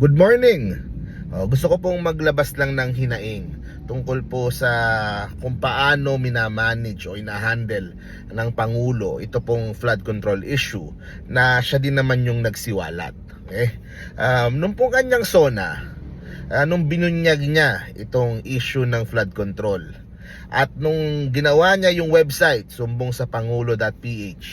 Good morning! Oh, gusto ko pong maglabas lang ng hinaing tungkol po sa kung paano minamanage o inahandle ng Pangulo ito pong flood control issue na siya din naman yung nagsiwalat. Okay? Um, nung pong kanyang SONA, ah, nung binunyag niya itong issue ng flood control at nung ginawa niya yung website sumbong sa pangulo.ph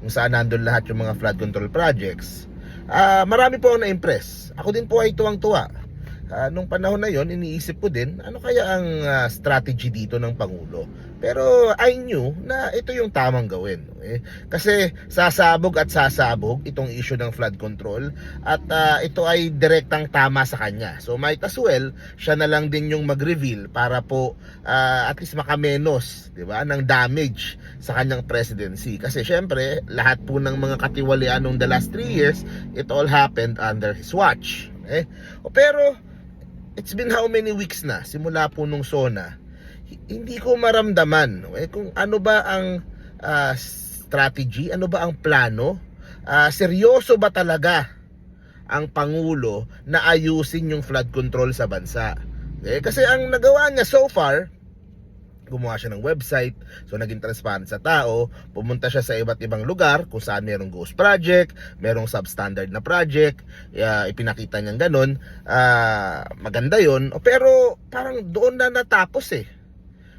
kung saan nandun lahat yung mga flood control projects Ah, marami po ako na-impress. Ako din po ay tuwang-tuwa. Ah, nung panahon na yon, iniisip ko din, ano kaya ang ah, strategy dito ng Pangulo? Pero I knew na ito yung tamang gawin. Okay? Kasi sasabog at sasabog itong issue ng flood control at ah, ito ay direktang tama sa kanya. So might as well, siya na lang din yung mag-reveal para po ah, at least makamenos, 'di ba, ng damage sa kanyang presidency. Kasi syempre, lahat po ng mga katiwalian nung the last three years, it all happened under his watch. Okay? O pero, it's been how many weeks na simula po nung SONA, hi- hindi ko maramdaman okay, kung ano ba ang ah, strategy, ano ba ang plano, Ah, seryoso ba talaga ang Pangulo na ayusin yung flood control sa bansa. Okay? Kasi ang nagawa niya so far, gumawa siya ng website, so naging transparent sa tao, pumunta siya sa iba't ibang lugar kung saan merong ghost project, merong substandard na project, uh, ipinakita niyang ganun, ah, maganda yon pero parang doon na natapos eh.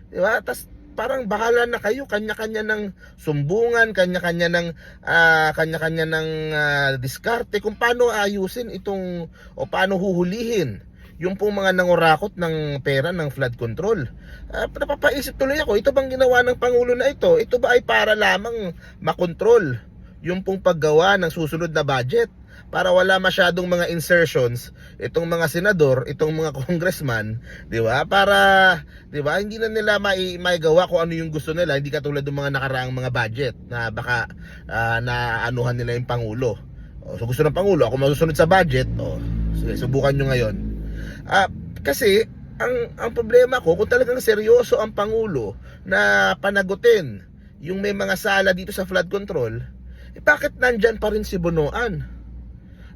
Di ba? Tas parang bahala na kayo, kanya-kanya ng sumbungan, kanya-kanya ng ah, kanya-kanya ng ah, diskarte kung paano ayusin itong o paano huhulihin yung pong mga nangurakot ng pera ng flood control. Ah, napapaisip tuloy ako, ito bang ginawa ng Pangulo na ito? Ito ba ay para lamang makontrol yung pong paggawa ng susunod na budget? Para wala masyadong mga insertions itong mga senador, itong mga congressman, 'di ba? Para 'di ba, hindi na nila mai maigawa kung ano yung gusto nila, hindi katulad ng mga nakaraang mga budget na baka ah, naanuhan nila yung pangulo. O, so gusto ng pangulo, ako masusunod sa budget, o sige, subukan nyo ngayon. Ah, kasi ang ang problema ko kung talagang seryoso ang pangulo na panagutin yung may mga sala dito sa flood control, eh bakit nandyan pa rin si Bonoan?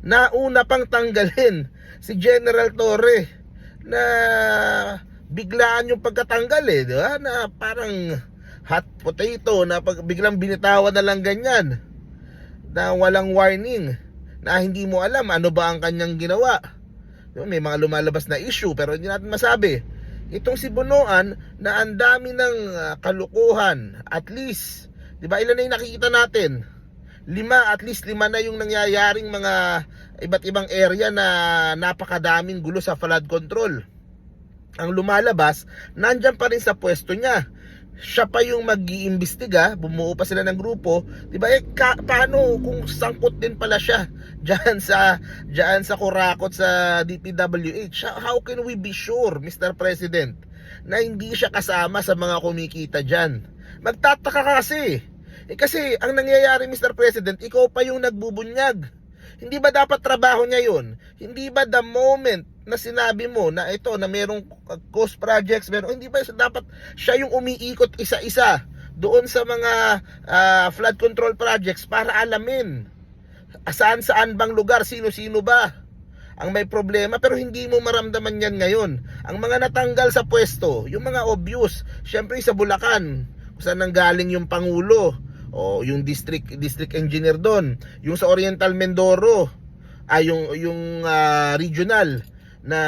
Nauna pang tanggalin si General Torre na biglaan yung pagkatanggal eh, di ba? Na parang hot potato na pag biglang binitawan na lang ganyan na walang warning na hindi mo alam ano ba ang kanyang ginawa. Di ba? May mga lumalabas na issue pero hindi natin masabi. Itong si Bonoan na ang dami ng ah, kalukuhan, at least, di ba ilan na yung nakikita natin? Lima, at least lima na yung nangyayaring mga iba't ibang area na napakadaming gulo sa flood control. Ang lumalabas, nandyan pa rin sa pwesto niya siya pa yung mag-iimbestiga, bumuo pa sila ng grupo, 'di ba? Eh ka, paano kung sangkot din pala siya diyan sa diyan sa kurakot sa DPWH? How, can we be sure, Mr. President, na hindi siya kasama sa mga kumikita diyan? Magtataka ka kasi. Eh kasi ang nangyayari, Mr. President, ikaw pa yung nagbubunyag. Hindi ba dapat trabaho niya yun? Hindi ba the moment na sinabi mo na ito, na merong ghost projects, meron, hindi ba dapat siya yung umiikot isa-isa doon sa mga ah, flood control projects para alamin saan-saan bang lugar, sino-sino ba ang may problema pero hindi mo maramdaman yan ngayon. Ang mga natanggal sa pwesto, yung mga obvious, syempre sa Bulacan, kung saan nanggaling yung Pangulo, o yung district district engineer doon, yung sa Oriental Mindoro, ay yung yung ah, regional na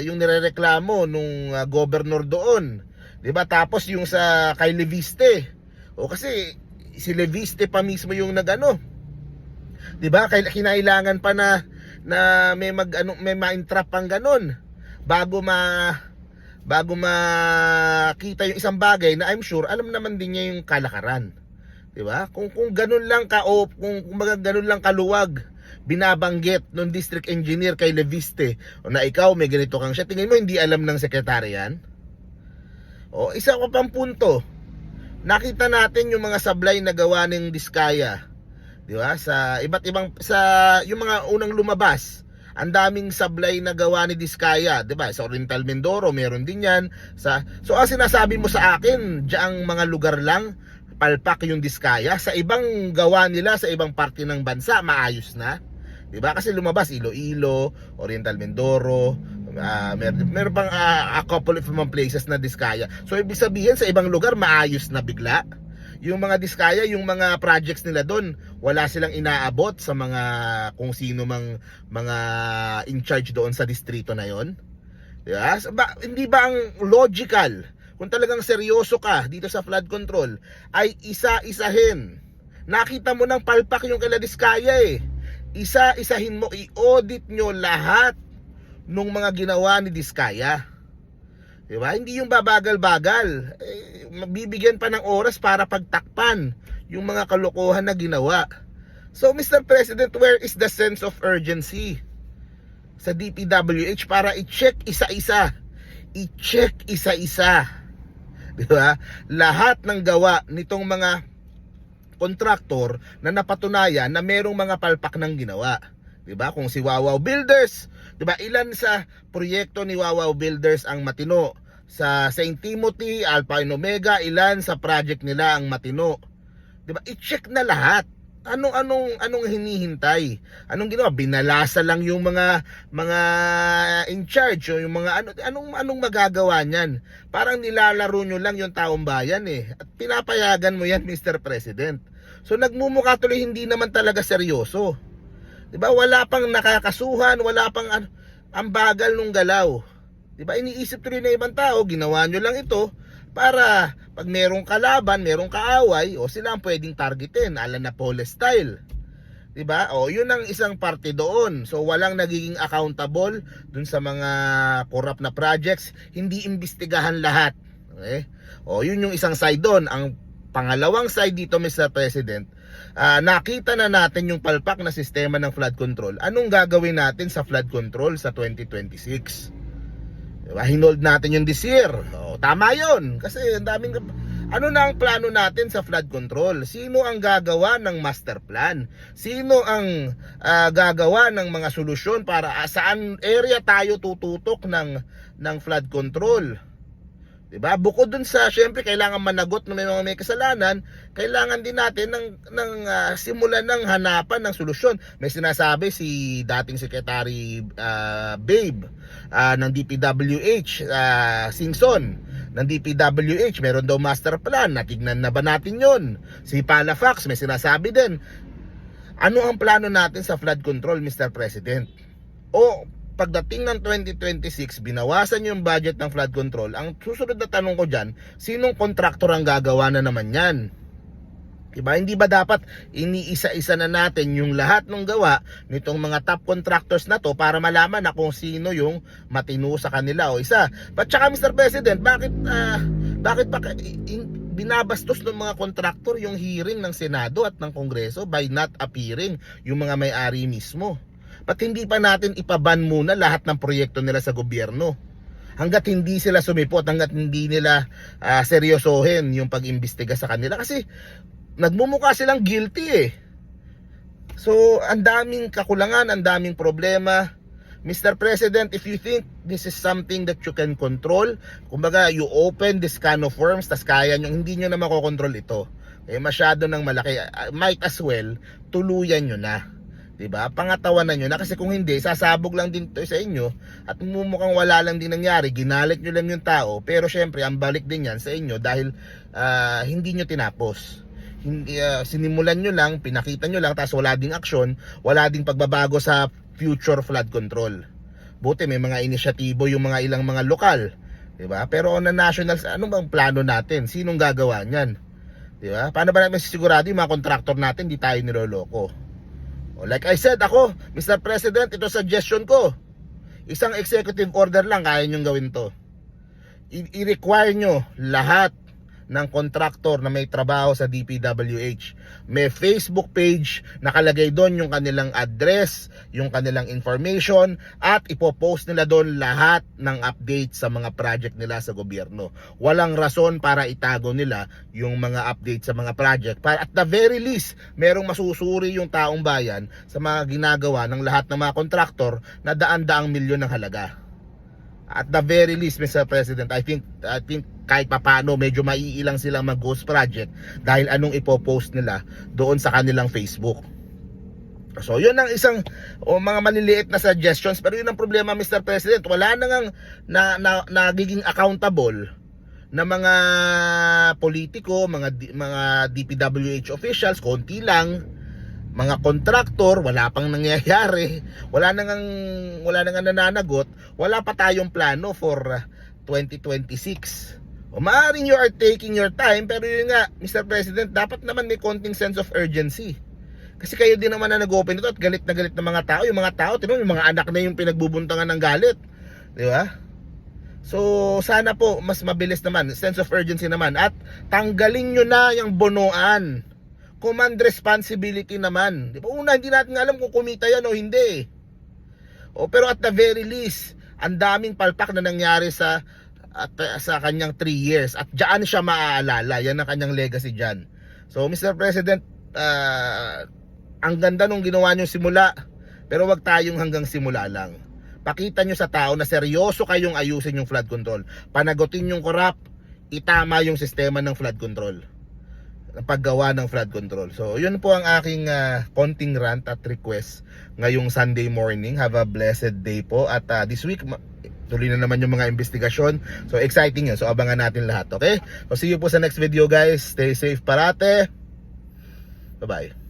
yung nirereklamo nung ah, governor doon. 'Di ba? Tapos yung sa kay Leviste. O kasi si Leviste pa mismo yung nagano. 'Di ba? Kaya kinailangan pa na na may mag ano may ma-entrap pang ganun bago ma bago makita yung isang bagay na I'm sure alam naman din niya yung kalakaran. 'Di ba? Kung kung ganun lang ka o kung kumbaga ganun lang kaluwag binabanggit ng district engineer kay Leviste o na ikaw may ganito kang siya tingin mo hindi alam ng sekretary? O isa ko pang punto. Nakita natin yung mga sablay na gawa ng Diskaya. 'Di ba? Sa iba't ibang sa yung mga unang lumabas ang daming sablay na gawa ni Diskaya, 'di ba? Sa Oriental Mindoro, meron din 'yan. Sa So ang sinasabi mo sa akin, diyan mga lugar lang palpak yung Diskaya, sa ibang gawa nila sa ibang parte ng bansa, maayos na. 'Di ba? Kasi lumabas Iloilo, Oriental Mindoro, ah mer meron pang ah, a couple of mga places na diskaya. So ibig sabihin sa ibang lugar maayos na bigla. Yung mga diskaya, yung mga projects nila doon, wala silang inaabot sa mga kung sino mang mga in charge doon sa distrito na 'yon. Yes, ba, hindi ba ang logical kung talagang seryoso ka dito sa flood control ay isa-isahin. Nakita mo ng palpak yung kila Diskaya eh. Isa-isahin mo, i-audit nyo lahat nung mga ginawa ni Diskaya. Di ba? Hindi yung babagal-bagal. Eh, mabibigyan pa ng oras para pagtakpan yung mga kalokohan na ginawa. So, Mr. President, where is the sense of urgency? sa DPWH para i-check isa-isa. I-check isa-isa. Di ba? Lahat ng gawa nitong mga kontraktor na napatunayan na merong mga palpak ng ginawa. 'Di ba? Kung si Wawaw Builders, 'di ba? Ilan sa proyekto ni Wawaw Builders ang matino? Sa St. Timothy, Alpha and Omega, ilan sa project nila ang matino? 'Di ba? I-check na lahat. Anong anong anong hinihintay? Anong ginawa? Binalasa lang yung mga mga in charge o yung mga ano anong anong magagawa niyan? Parang nilalaro nyo lang yung taong bayan eh. At pinapayagan mo yan, Mr. President. So nagmumukha tuloy hindi naman talaga seryoso. 'Di ba? Wala pang nakakasuhan, wala pang ano, ang bagal nung galaw. 'Di ba? Iniisip tuloy na ibang tao, ginawa nyo lang ito para pag merong kalaban, merong kaaway, o sila ang pwedeng targetin, ala na pole style. 'Di ba? O yun ang isang parte doon. So walang nagiging accountable dun sa mga corrupt na projects, hindi imbestigahan lahat. Okay? O yun yung isang side doon. Ang pangalawang side dito, Mr. President, ah, nakita na natin yung palpak na sistema ng flood control. Anong gagawin natin sa flood control sa 2026? Diba? Hinold natin yung this year. O, tama yun. Kasi ang daming... Ano na ang plano natin sa flood control? Sino ang gagawa ng master plan? Sino ang ah, gagawa ng mga solusyon para ah, saan area tayo tututok ng, ng flood control? 'Di ba? Bukod dun sa syempre kailangan managot ng may mga may kasalanan, kailangan din natin ng ng ah, simulan ng hanapan ng solusyon. May sinasabi si dating secretary ah, Babe ah, ng DPWH, ah, Singson ng DPWH, meron daw master plan. Natignan na ba natin 'yon? Si Palafax may sinasabi din. Ano ang plano natin sa flood control, Mr. President? O pagdating ng 2026, binawasan yung budget ng flood control. Ang susunod na tanong ko dyan, sinong kontraktor ang gagawa na naman yan? Diba? Hindi ba dapat iniisa-isa na natin yung lahat ng gawa nitong mga top contractors na to para malaman na kung sino yung matino sa kanila o isa. But saka Mr. President, bakit ah, bakit pa binabastos ng mga kontraktor yung hearing ng Senado at ng Kongreso by not appearing yung mga may-ari mismo? Ba't hindi pa natin ipaban muna lahat ng proyekto nila sa gobyerno? Hanggat hindi sila sumipot, hanggat hindi nila ah, seryosohin yung pag-imbestiga sa kanila. Kasi nagmumukha silang guilty eh. So, ang daming kakulangan, ang daming problema. Mr. President, if you think this is something that you can control, kumbaga you open this can of worms, tas kaya nyo, hindi nyo na makokontrol ito. Eh, masyado ng malaki. Ah, Might as well, tuluyan nyo na. 'Di ba? Pangatawanan nyo na kasi kung hindi, sasabog lang din to sa inyo at mumukhang wala lang din nangyari. Ginalit nyo lang yung tao, pero syempre ang balik din yan sa inyo dahil ah, hindi nyo tinapos. Hindi ah, sinimulan nyo lang, pinakita nyo lang tapos wala ding aksyon, wala ding pagbabago sa future flood control. Buti may mga inisyatibo yung mga ilang mga lokal, 'di ba? Pero on a national, ano bang plano natin? Sinong gagawa niyan? 'Di ba? Paano ba natin sigurado yung mga kontraktor natin di tayo niloloko? O, like I said ako, Mr. President, ito suggestion ko. Isang executive order lang kaya nyong gawin to. I-require nyo lahat ng kontraktor na may trabaho sa DPWH. May Facebook page, nakalagay doon yung kanilang address, yung kanilang information, at ipopost nila doon lahat ng update sa mga project nila sa gobyerno. Walang rason para itago nila yung mga update sa mga project. Para at the very least, merong masusuri yung taong bayan sa mga ginagawa ng lahat ng mga kontraktor na daan-daang milyon ng halaga. At the very least, Mr. President, I think I think kahit papano medyo maiilang silang mag-ghost project dahil anong ipopost nila doon sa kanilang Facebook. So yun ang isang o mga maliliit na suggestions pero yun ang problema Mr. President wala na ngang na, na, nagiging accountable na mga politiko, mga mga DPWH officials, konti lang, mga kontraktor, wala pang nangyayari, wala na ngang wala na nga nananagot, wala pa tayong plano for uh, 2026. O maaaring you are taking your time pero yun nga Mr. President dapat naman may konting sense of urgency. Kasi kayo din naman na nag-open ito at galit na galit ng mga tao. Yung mga tao, tinan yung mga anak na yung pinagbubuntangan ng galit. Di ba? So, sana po, mas mabilis naman. Sense of urgency naman. At tanggalin nyo na yung bonoan. Command responsibility naman. Di ba? Una, hindi natin alam kung kumita yan o hindi. O, pero at the very least, ang daming palpak na nangyari sa at sa kanyang 3 years at diyan siya maaalala yan ang kanyang legacy diyan so Mr. President ah, ang ganda nung ginawa niyo simula pero wag tayong hanggang simula lang pakita niyo sa tao na seryoso kayong ayusin yung flood control panagutin yung corrupt itama yung sistema ng flood control paggawa ng flood control. So, yun po ang aking ah, konting rant at request ngayong Sunday morning. Have a blessed day po. At ah, this week, tuloy na naman yung mga investigasyon. So, exciting yun. So, abangan natin lahat. Okay? So, see you po sa next video guys. Stay safe parate. Bye-bye.